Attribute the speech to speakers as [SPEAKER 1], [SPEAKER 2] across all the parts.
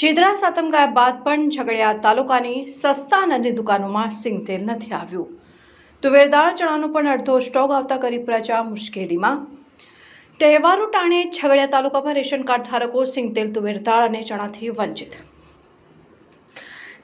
[SPEAKER 1] શીદરા સાતમ ગયા બાદ પણ ઝઘડિયા તાલુકાની સસ્તા અને દુકાનોમાં સિંગતેલ નથી આવ્યું. તુવેરદાળ ચણાનો પણ અડધો સ્ટોક આવતા કરી પ્રજા મુશ્કેલીમાં. તહેવારો ટાણે ઝઘડિયા તાલુકામાં રેશન કાર્ડ ધારકો સિંગતેલ, તુવેરદાળ અને ચણાથી વંચિત.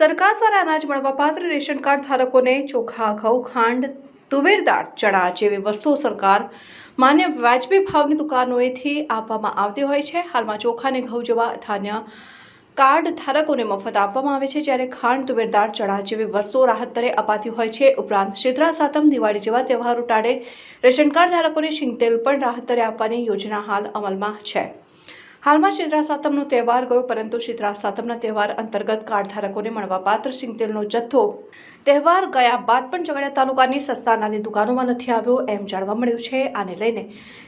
[SPEAKER 1] સરકાર દ્વારા અનાજ મળવાપાત્ર રેશન કાર્ડ ધારકોને ચોખા, ઘઉં, ખાંડ તુવેર દાળ ચણા જેવી વસ્તુઓ સરકાર માન્ય વાજબી ભાવની દુકાનોએથી આપવામાં આવતી હોય છે. હાલમાં ચોખા અને ઘઉં જેવા ધાન્ય કાર્ડ ધારકોને મફત આપવામાં આવે છે જ્યારે ખાંડ, તુવેર દાળ, ચણા જેવી વસ્તુઓ રાહત દરે અપાતી હોય છે. ઉપરાંત શીતળા, સાતમ, દિવાળી જેવા તહેવારો ટાળે. રેશન કાર્ડ ધારકોને શીંગતેલ પણ રાહત દરે આપવાની યોજના હાલ અમલમાં છે. હાલમાં શીતળા સાતમનો તહેવાર ગયો, પરંતુ શીતળા સાતમના તહેવાર અંતર્ગત કાર્ડ ધારકોને મળવાપાત્ર સિંગતેલનો જથ્થો. તહેવાર ગયા બાદ પણ ઝઘડિયા તાલુકાની સસ્તા અનાજની દુકાનોમાં નથી આવ્યો એમ જાણવા મળ્યું છે. આને લઈને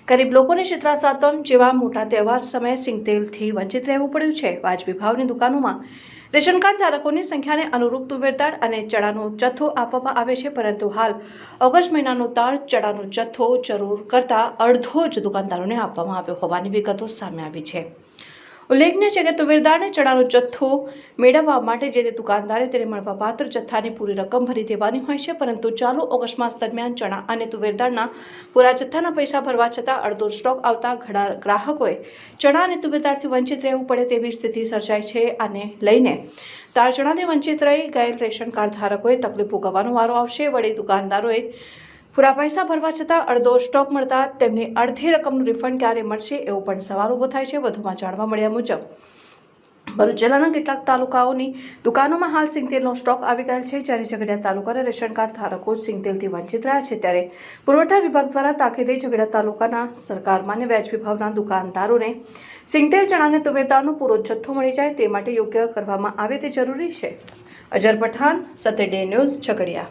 [SPEAKER 1] ગરીબ લોકોને શીતળા સાતમ જેવા મોટા તહેવાર સમયે સિંગતેલથી વંચિત રહેવું પડ્યું છે. વાજબી ભાવની દુકાનોમાં રેશન કાર્ડ ધારકોની સંખ્યાને અનુરૂપ તુવેર દાળ અને ચણાનો જથ્થો આપવામાં આવે છે, પરંતુ હાલ ઓગસ્ટ મહિનાનો દાળ, ચણાનો જથ્થો જરૂર કરતાં અડધો જ દુકાનદારોને આપવામાં આવ્યો હોવાની વિગતો સામે આવી છે. ઉલ્લેખનીય છે કે તુવેરદારને ચણાનો જથ્થો મેળવવા માટે જે તે દુકાનદારે તેને મળવાપાત્ર જથ્થાની પૂરી રકમ ભરી દેવાની હોય છે, પરંતુ ચાલુ ઓગસ્ટ માસ દરમિયાન ચણા અને તુવેરદારના પૂરા જથ્થાના પૈસા ભરવા છતાં અડધો સ્ટોક આવતા ઘણા ગ્રાહકોએ ચણા અને તુવેરદારથી વંચિત રહેવું પડે તેવી સ્થિતિ સર્જાઈ છે આને લઈને. તાર ચણાને વંચિત રહી ગયેલ રેશન કાર્ડ ધારકોએ તકલીફ ભોગવવાનો વારો આવશે. વળી દુકાનદારોએ પૂરા પૈસા ભરવા છતાં અડધો સ્ટોક મળતા તેમને અડધી રકમનું રિફંડ ક્યારે મળશે એવો પણ સવાલ ઊભો થાય છે, વધુમાં જાણવા મળ્યા મુજબ. ભરૂચ જિલ્લાના કેટલાક તાલુકાઓની દુકાનોમાં હાલ સિંગતેલનો સ્ટોક આવી ગયેલ છે, જ્યારે ઝઘડિયા તાલુકાના રેશન કાર્ડ ધારકો સિંગતેલથી વંચિત રહ્યા છે, ત્યારે પુરવઠા વિભાગ દ્વારા તાકીદે ઝઘડિયા તાલુકાના સરકાર માન્ય વ્યાજબી ભાવના દુકાનદારોને સિંગતેલ ચણાને તુવેરદાળનો પૂરો જથ્થો મળી જાય તે માટે યોગ્ય કરવામાં આવે તે જરૂરી છે. અજર પઠાણ સતડે ન્યૂઝ, ઝઘડિયા.